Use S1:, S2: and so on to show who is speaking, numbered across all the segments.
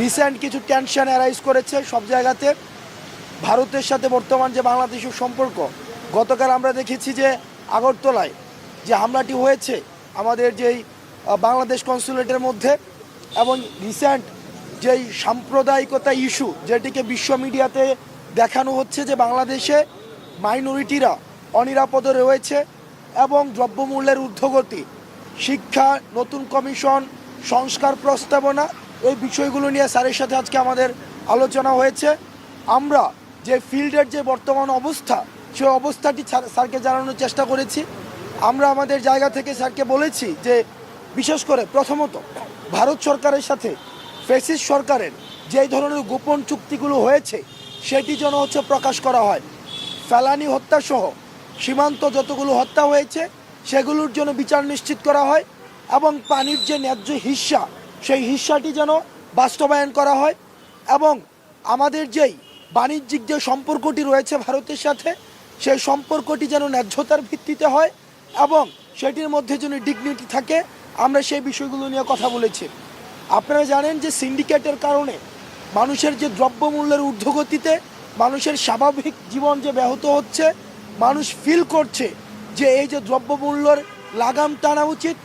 S1: Recent কিছু tension arise করেছে সব জায়গাতে। ভারতের সাথে বর্তমান যে বাংলাদেশের সম্পর্ক, গতকাল আমরা দেখেছি যে আগরতলায় যে হামলাটি হয়েছে আমাদের যেই বাংলাদেশ কনসুলেটের মধ্যে এবং রিসেন্ট যেই সাম্প্রদায়িকতা ইস্যু যেটিকে বিশ্ব মিডিয়াতে দেখানো হচ্ছে যে বাংলাদেশে মাইনরিটিরা অনিরাপদে রয়েছে এবং দ্রব্যমূল্যের ঊর্ধ্বগতি, শিক্ষা, নতুন কমিশন, সংস্কার প্রস্তাবনা এই বিষয়গুলো নিয়ে স্যারের সাথে আজকে আমাদের আলোচনা হয়েছে। আমরা যে ফিল্ডের যে বর্তমান অবস্থা, সে অবস্থাটি স্যার- স্যারকে জানানোর চেষ্টা করেছি। আমরা আমাদের জায়গা থেকে স্যারকে বলেছি যে, বিশেষ করে প্রথমত, ভারত সরকারের সাথে ফেসিস সরকারের যেই ধরনের গোপন চুক্তিগুলো হয়েছে, সেটি যেন হচ্ছে প্রকাশ করা হয়। ফেলানি হত্যাসহ সীমান্ত যতগুলো হত্যা হয়েছে, সেগুলোর জন্য বিচার নিশ্চিত করা হয় এবং পানির যে ন্যায্য হিস্সা সেই হিস্সাটি যেন বাস্তবায়ন করা হয় এবং আমাদের যেই বাণিজ্যিক যে সম্পর্কটি রয়েছে ভারতের সাথে, সেই সম্পর্কটি যেন ন্যায্যতার ভিত্তিতে হয় এবং সেটির মধ্যে যেন ডিগনিটি থাকে, আমরা সেই বিষয়গুলো নিয়ে কথা বলেছি। আপনারা জানেন যে সিন্ডিকেটের কারণে মানুষের যে দ্রব্যমূল্যের ঊর্ধ্বগতিতে, মানুষের স্বাভাবিক জীবন যে ব্যাহত হচ্ছে, মানুষ ফিল করছে যে এই যে দ্রব্যমূল্যর লাগাম টানা উচিত,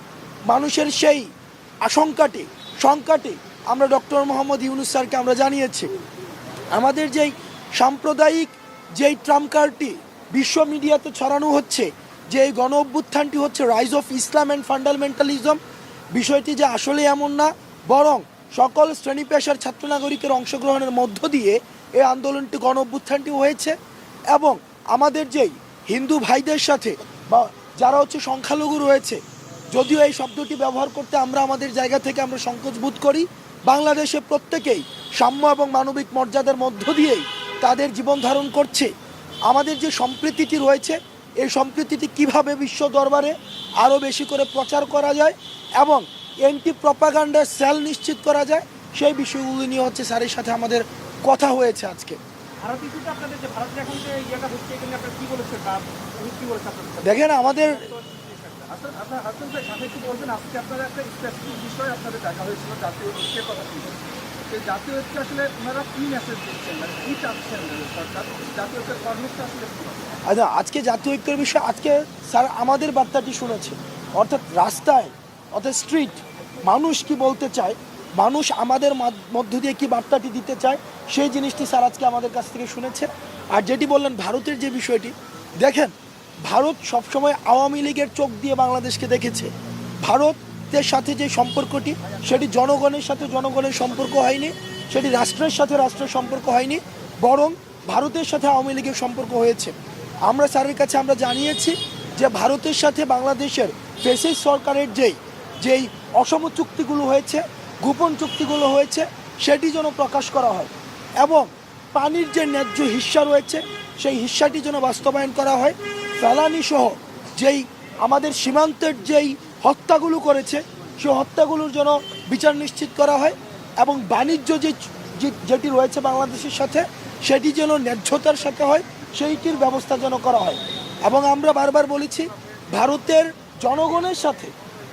S1: মানুষের সেই আশঙ্কাটি শঙ্কাটি আমরা ডক্টর মোহাম্মদ ইউনুস স্যারকে আমরা জানিয়েছি, আমাদের যেই সাম্প্রদায়িক যেই ট্রাম্প কার্ডটি বিশ্ব মিডিয়াতে ছড়ানো হচ্ছে, যে এই গণ অভ্যুত্থানটি হচ্ছে rise of Islam and fundamentalism বিষয়টি যে আসলে এমন না, বরং সকল শ্রেণি পেশার ছাত্র নাগরিকের অংশগ্রহণের মধ্য দিয়ে এই আন্দোলনটি গণ অভ্যুত্থানটি হয়েছে এবং আমাদের যেই হিন্দু ভাইদের সাথে বা যারা হচ্ছে সংখ্যালঘু রয়েছে যদিও এই শব্দটি ব্যবহার করতে আমরা আমাদের জায়গা থেকে আমরা সংকোচ বোধ করি বাংলাদেশে প্রত্যেকেই সাম্য এবং মানবিক মর্যাদার মধ্য দিয়েই তাদের জীবন ধারণ করছে আমাদের যে সম্প্রীতিটি রয়েছে এই সম্প্রীতিটি কীভাবে বিশ্ব দরবারে আরও বেশি করে প্রচার করা যায় এবং এন্টি প্রপাগান্ডার সেল নিশ্চিত করা যায় সেই বিষয়গুলো নিয়ে হচ্ছে স্যারের সাথে আমাদের কথা হয়েছে আজকে? দেখেন আমাদের
S2: বলবেন, আজকে একটা বিষয় আপনাদের দেখা হয়েছিল, জাতীয় সেই জাতীয় ঐক্য আসলে ওনারা কি মানে কি
S1: আচ্ছা আজকে জাতীয় ঐক্যের বিষয়ে, আজকে স্যার আমাদের বার্তাটি শুনেছে। অর্থাৎ রাস্তায়, অর্থাৎ স্ট্রিট মানুষ কি বলতে চায়? মানুষ আমাদের মধ্য দিয়ে কি বার্তাটি দিতে চায়? সেই জিনিসটি স্যার আজকে আমাদের কাছ থেকে শুনেছে আর যেটি বললেন ভারতের যে বিষয়টি, দেখেন ভারত সবসময় আওয়ামী লীগের চোখ দিয়ে বাংলাদেশকে দেখেছে। ভারতের সাথে যে সম্পর্কটি, সেটি জনগণের সাথে জনগণের সম্পর্ক হয়নি, সেটি রাষ্ট্রের সাথে রাষ্ট্রের সম্পর্ক হয়নি, বরং ভারতের সাথে আওয়ামী লীগের সম্পর্ক হয়েছে। আমরা স্যারের কাছে আমরা জানিয়েছি যে ভারতের সাথে বাংলাদেশের ফেসিস সরকারের যেই যেই অসম চুক্তিগুলো হয়েছে, গোপন চুক্তিগুলো হয়েছে, সেটি যেন প্রকাশ করা হয়। এবং পানির যে ন্যায্য হিস্যা রয়েছে, সেই হিস্যাটি যেন বাস্তবায়ন করা হয়। ফেলানি সহ যেই আমাদের সীমান্তের যেই হত্যাগুলো করেছে, সেই হত্যাগুলোর যেন বিচার নিশ্চিত করা হয় এবং বাণিজ্য যে- যেটি রয়েছে বাংলাদেশের সাথে, সেটি যেন ন্যায্যতার সাথে হয়, সেইটির ব্যবস্থা যেন করা হয়। এবং আমরা বারবার বলেছি, ভারতের জনগণের সাথে,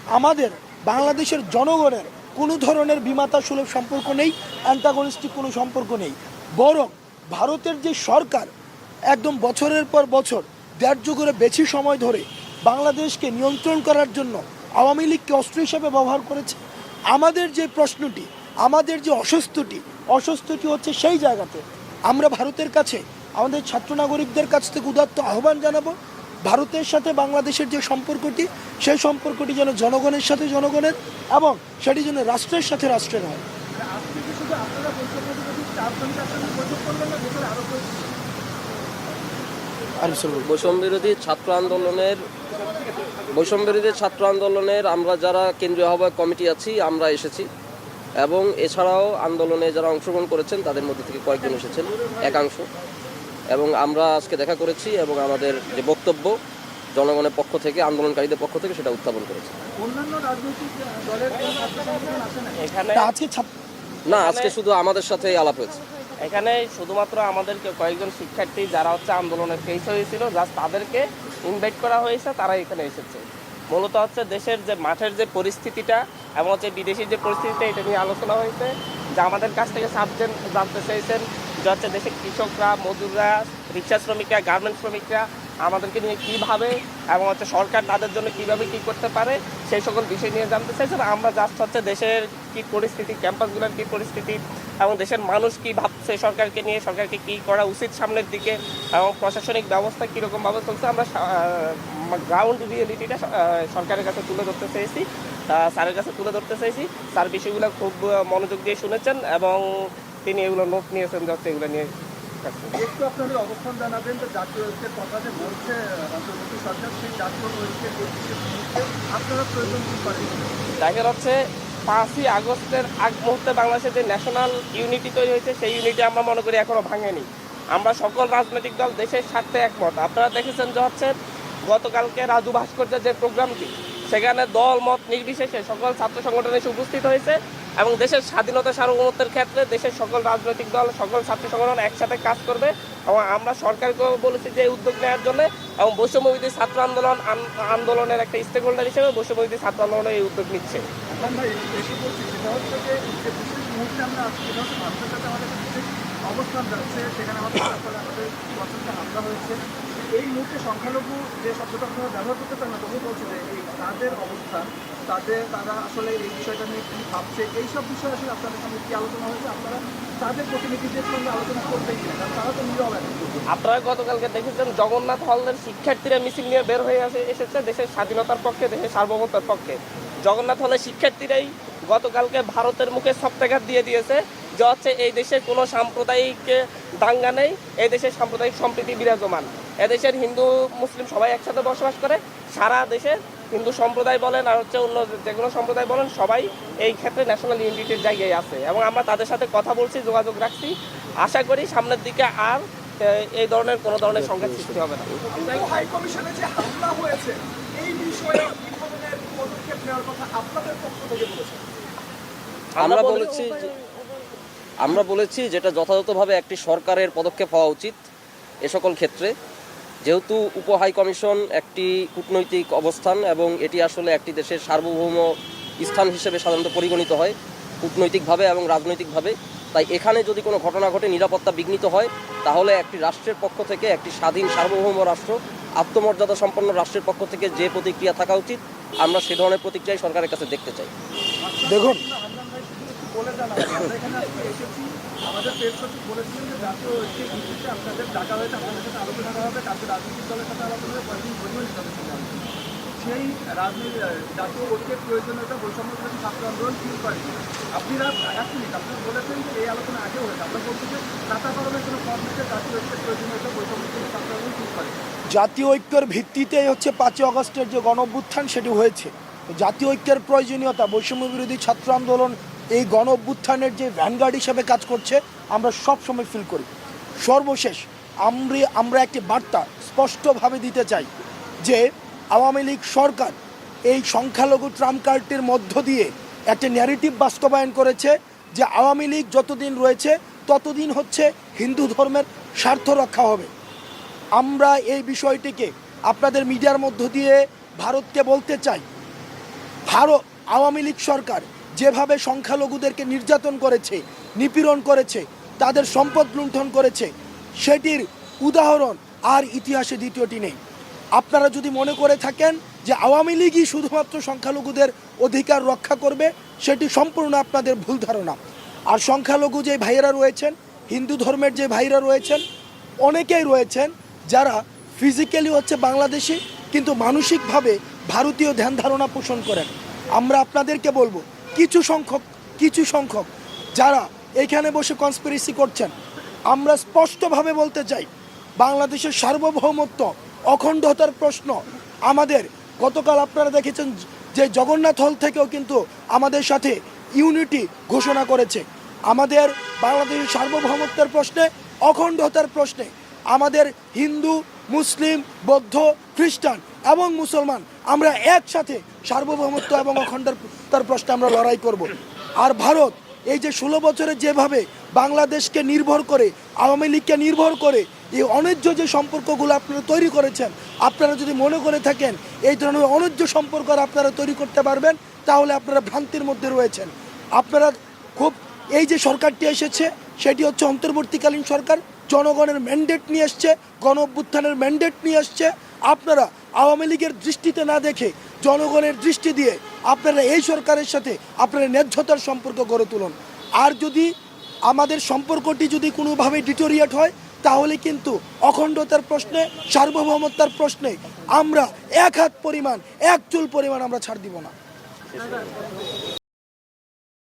S1: আমাদের বাংলাদেশের জনগণের কোনো ধরনের বিমাতা সুলভ সম্পর্ক নেই অ্যান্টাগনিস্টিক কোনো সম্পর্ক নেই। বরং ভারতের যে সরকার, একদম বছরের পর বছর দেড় যুগের বেশি সময় ধরে বাংলাদেশকে নিয়ন্ত্রণ করার জন্য আওয়ামী লীগকে অস্ত্র হিসেবে ব্যবহার করেছে। আমাদের যে প্রশ্নটি, আমাদের যে অসুস্থটি অসুস্থটি হচ্ছে সেই জায়গাতে আমরা ভারতের কাছে, আমাদের ছাত্র নাগরিকদের কাছ থেকে উদাত্ত আহ্বান জানাব। ভারতের সাথে বাংলাদেশের যে সম্পর্কটি, সেই সম্পর্কটি যেন জনগণের সাথে জনগণের এবং সেটি যেন রাষ্ট্রের সাথে রাষ্ট্রের হয়।
S3: বৈষম্য বিরোধী ছাত্র আন্দোলনের বৈষম্য বিরোধী ছাত্র আন্দোলনের আমরা যারা কেন্দ্রীয় আহ্বায়ক কমিটি আছি আমরা এসেছি। এবং এছাড়াও আন্দোলনে যারা অংশগ্রহণ করেছেন তাদের মধ্যে থেকে কয়েকজন এসেছেন একাংশ। এবং আমরা আজকে দেখা করেছি এবং আমাদের যে বক্তব্য জনগণের পক্ষ থেকে আন্দোলনকারীদের পক্ষ থেকে সেটা উত্থাপন করেছি।
S2: অন্যান্য রাজনৈতিক দলের কোনো ছাত্র সংগঠন আছে না
S4: এখানে
S1: আজকে
S3: না আজকে শুধু আমাদের সাথে আলাপ হয়েছে।
S4: এখানে শুধুমাত্র আমাদেরকে কয়েকজন শিক্ষার্থী যারা হচ্ছে আন্দোলনে ফেস হয়েছিল জাস্ট তাদেরকে ইনভাইট করা হয়েছে তারা এখানে এসেছে। মূলত হচ্ছে দেশের যে মাঠের যে পরিস্থিতিটা এবং হচ্ছে বিদেশি যে পরিস্থিতিটা, এটা নিয়ে আলোচনা হয়েছে। যে আমাদের কাছ থেকে সাবজেন জানতে চেয়েছেন যে হচ্ছে দেশের কৃষকরা, মজুররা, রিক্সা শ্রমিকরা গার্মেন্টস শ্রমিকরা আমাদেরকে নিয়ে কীভাবে এবং হচ্ছে সরকার তাদের জন্য কীভাবে কী করতে পারে, সেই সকল বিষয় নিয়ে জানতে চাইছেন আমরা জাস্ট হচ্ছে দেশের কী পরিস্থিতি, ক্যাম্পাসগুলোর কী পরিস্থিতি এবং দেশের মানুষ কী ভাবছে সরকারকে নিয়ে, সরকারকে কী করা উচিত সামনের দিকে এবং প্রশাসনিক ব্যবস্থা কীরকমভাবে চলছে আমরা গ্রাউন্ড রিয়েলিটিটা সরকারের কাছে তুলে ধরতে চেয়েছি স্যারের কাছে তুলে ধরতে চাইছি। স্যার বিষয়গুলো খুব মনোযোগ দিয়ে শুনেছেন এবং তিনি এগুলো নোট নিয়েছেন যাতে এগুলো নিয়ে
S2: একটু আপনাদের অবস্থান জানাবেন যে জাতীয় ঐক্যের কথা যে বলছে অন্তর্বর্তী সরকার সেই জাতীয় ঐক্যের আপনারা প্রয়োজন কি করেন?
S4: দেখা যাচ্ছে পাঁচই আগস্টের আগ মুহূর্তে বাংলাদেশে যে ন্যাশনাল ইউনিটি তৈরি হয়েছে সেই ইউনিটি আমরা মনে করি এখনও ভাঙেনি। আমরা সকল রাজনৈতিক দল দেশের স্বার্থে একমত। আপনারা দেখেছেন যে হচ্ছে গতকালকে রাজু ভাস্কর্যের যে প্রোগ্রামটি সেখানে দল মত নির্বিশেষে সকল ছাত্র সংগঠন এসে উপস্থিত হয়েছে। এবং দেশের স্বাধীনতা, সার্বভৌমত্বের ক্ষেত্রে দেশের সকল রাজনৈতিক দল, সকল ছাত্র সংগঠন একসাথে কাজ করবে এবং আমরা সরকারকেও বলেছি যে উদ্যোগ নেওয়ার জন্য এবং বৈষম্যবিধি ছাত্র আন্দোলন আন্দোলনের একটা স্টেক হোল্ডার হিসেবে বৈষম্যবিধি ছাত্র আন্দোলন এই উদ্যোগ নিচ্ছে।
S2: অবস্থান যাচ্ছে, সেখানে আমাদের হামলা হয়েছে। এই মুহূর্তে সংখ্যালঘু যে শব্দটা আপনারা ব্যবহার করতে পারেন না তবু বলছি যে এই তাদের অবস্থান তাদের তারা আসলে এই বিষয়টা নিয়ে কী ভাবছে, এইসব বিষয়ে আসলে আপনাদের সঙ্গে কী আলোচনা হয়েছে? আপনারা তাদের প্রতিনিধিদের সঙ্গে আলোচনা করবেই কিনা? তারা তো নীরব
S4: আপনারা গতকালকে দেখেছেন, জগন্নাথ হলের শিক্ষার্থীরা মিছিল নিয়ে বের হয়ে আসে এসেছে দেশের স্বাধীনতার পক্ষে, দেশের সার্বভৌমত্বের পক্ষে। জগন্নাথ হলের শিক্ষার্থীরাই গতকালকে ভারতের মুখে সপ্তাঘাত দিয়ে দিয়েছে যে হচ্ছে এই দেশের কোনো সাম্প্রদায়িক দাঙ্গা নেই, এই দেশের সাম্প্রদায়িক সম্প্রীতি বিরাজমান। এদেশের হিন্দু মুসলিম সবাই একসাথে বসবাস করে। সারা দেশে হিন্দু সম্প্রদায় বলেন আর হচ্ছে অন্য যে কোনো সম্প্রদায় বলেন সবাই এই ক্ষেত্রে ন্যাশনাল ইউনিটির জায়গায় আছে। এবং আমরা তাদের সাথে কথা বলছি যোগাযোগ রাখছি। আশা করি সামনের দিকে আর এই ধরনের কোনো ধরনের সংঘাত সৃষ্টি হবে না।
S2: হাই কমিশনে যে হামলা হয়েছে এই বিষয়ে পদক্ষেপ নেওয়ার কথা আপনাদের পক্ষ থেকে বলেছে
S3: আমরা বলেছি যে- আমরা বলেছি যেটা যথাযথভাবে একটি সরকারের পদক্ষেপ হওয়া উচিত এ সকল ক্ষেত্রে। যেহেতু উপ হাই কমিশন একটি কূটনৈতিক অবস্থান এবং এটি আসলে একটি দেশের সার্বভৌম স্থান হিসেবে সাধারণত পরিগণিত হয় কূটনৈতিকভাবে এবং রাজনৈতিকভাবে। তাই এখানে যদি কোনো ঘটনা ঘটে, নিরাপত্তা বিঘ্নিত হয়, তাহলে একটি রাষ্ট্রের পক্ষ থেকে একটি স্বাধীন সার্বভৌম রাষ্ট্র, আত্মমর্যাদা সম্পন্ন রাষ্ট্রের পক্ষ থেকে যে প্রতিক্রিয়া থাকা উচিত, আমরা সে ধরনের প্রতিক্রিয়াই সরকারের কাছে দেখতে চাই।
S1: দেখুন
S2: হান্নান ভাই শুধু একটু বলে জানাবেন আমরা এখানে আজকে এসেছি। আমাদের প্রেস সচিব বলেছিলেন যে জাতীয় ঐক্যের ভিত্তিতে আপনাদের ডাকা হয়েছে, আপনাদের সাথে আলোচনা করা হবে, কালকে রাজনৈতিক দলের সাথে আলোচনা হবে, কয়েকদিন বৈঠক হিসাবে চলে আসবে। সেই রাজনীতি জাতীয় ঐক্যের প্রয়োজনীয়তা বৈষম্য বিরোধী ছাত্র আন্দোলন ফিল করেন আপনারা এক মিনিট, আপনারা বলেছেন যে এই আলোচনা আগে হয়েছে। আমরা বলছি যে কলমের কোনো ফর্মেটে জাতীয় ঐক্যের প্রয়োজনীয়তা বৈষম্য বিরোধী ছাত্র আন্দোলন ফিল করেন
S1: জাতীয় ঐক্যের ভিত্তিতেই হচ্ছে পাঁচই অগস্টের যে গণ অভ্যুত্থান সেটি হয়েছে। জাতীয় ঐক্যের প্রয়োজনীয়তা, বৈষম্য বিরোধী ছাত্র আন্দোলন এই গণ অভ্যুত্থানের যে ভ্যানগার্ড হিসেবে কাজ করছে, আমরা সব সময় ফিল করি। সর্বশেষ, আমরা আমরা একটি বার্তা স্পষ্টভাবে দিতে চাই যে, আওয়ামী লীগ সরকার এই সংখ্যালঘু ট্রাম্প কার্ডটির মধ্য দিয়ে একটা ন্যারেটিভ বাস্তবায়ন করেছে যে, আওয়ামী লীগ যতদিন রয়েছে, ততদিন হচ্ছে হিন্দু ধর্মের স্বার্থ রক্ষা হবে। আমরা এই বিষয়টিকে আপনাদের মিডিয়ার মধ্য দিয়ে ভারতকে বলতে চাই। ভারত, আওয়ামী লীগ সরকার যেভাবে সংখ্যালঘুদেরকে নির্যাতন করেছে, নিপীড়ন করেছে, তাদের সম্পদ লুণ্ঠন করেছে, সেটির উদাহরণ আর ইতিহাসে দ্বিতীয়টি নেই। আপনারা যদি মনে করে থাকেন যে আওয়ামী লীগই শুধুমাত্র সংখ্যালঘুদের অধিকার রক্ষা করবে, সেটি সম্পূর্ণ আপনাদের ভুল ধারণা। আর সংখ্যালঘু যে ভাইয়েরা রয়েছেন, হিন্দু ধর্মের যে ভাইরা রয়েছেন, অনেকেই রয়েছেন যারা ফিজিক্যালি হচ্ছে বাংলাদেশি, কিন্তু মানসিকভাবে ভারতীয় ধ্যান ধারণা পোষণ করেন। আমরা আপনাদেরকে বলব কিছু সংখ্যক কিছু সংখ্যক যারা এখানে বসে কনস্পিরেসি করছেন, আমরা স্পষ্টভাবে বলতে চাই, বাংলাদেশের সার্বভৌমত্ব অখণ্ডতার প্রশ্ন। আমাদের গতকাল আপনারা দেখেছেন যে জগন্নাথ হল থেকেও কিন্তু আমাদের সাথে ইউনিটি ঘোষণা করেছে। আমাদের বাংলাদেশের সার্বভৌমত্বের প্রশ্নে, অখণ্ডতার প্রশ্নে, আমাদের হিন্দু, মুসলিম, বৌদ্ধ, খ্রিস্টান এবং মুসলমান, আমরা একসাথে সার্বভৌমত্ব এবং অখণ্ডতার প্রশ্নে আমরা লড়াই করব। আর ভারত এই যে ষোলো বছরে যেভাবে বাংলাদেশকে নির্ভর করে, আওয়ামী লীগকে নির্ভর করে এই অন্যায্য যে সম্পর্কগুলো আপনারা তৈরি করেছেন, আপনারা যদি মনে করে থাকেন এই ধরনের অন্যায্য সম্পর্ক আপনারা তৈরি করতে পারবেন, তাহলে আপনারা ভ্রান্তির মধ্যে রয়েছেন। আপনারা খুব এই যে সরকারটি এসেছে, সেটি হচ্ছে অন্তর্বর্তীকালীন সরকার, জনগণের ম্যান্ডেট নিয়ে এসছে গণ অভ্যুত্থানের ম্যান্ডেট নিয়ে এসছে আপনারা আওয়ামী লীগের দৃষ্টিতে না দেখে জনগণের দৃষ্টি দিয়ে আপনারা এই সরকারের সাথে আপনারা ন্যায্যতার সম্পর্ক গড়ে তুলুন। আর যদি আমাদের সম্পর্কটি যদি কোনোভাবে ডিটোরিয়েট হয়, তাহলে কিন্তু অখণ্ডতার প্রশ্নে সার্বভৌমত্যার প্রশ্নে আমরা এক হাত পরিমাণ, এক চুল পরিমাণ আমরা ছাড় দিব না।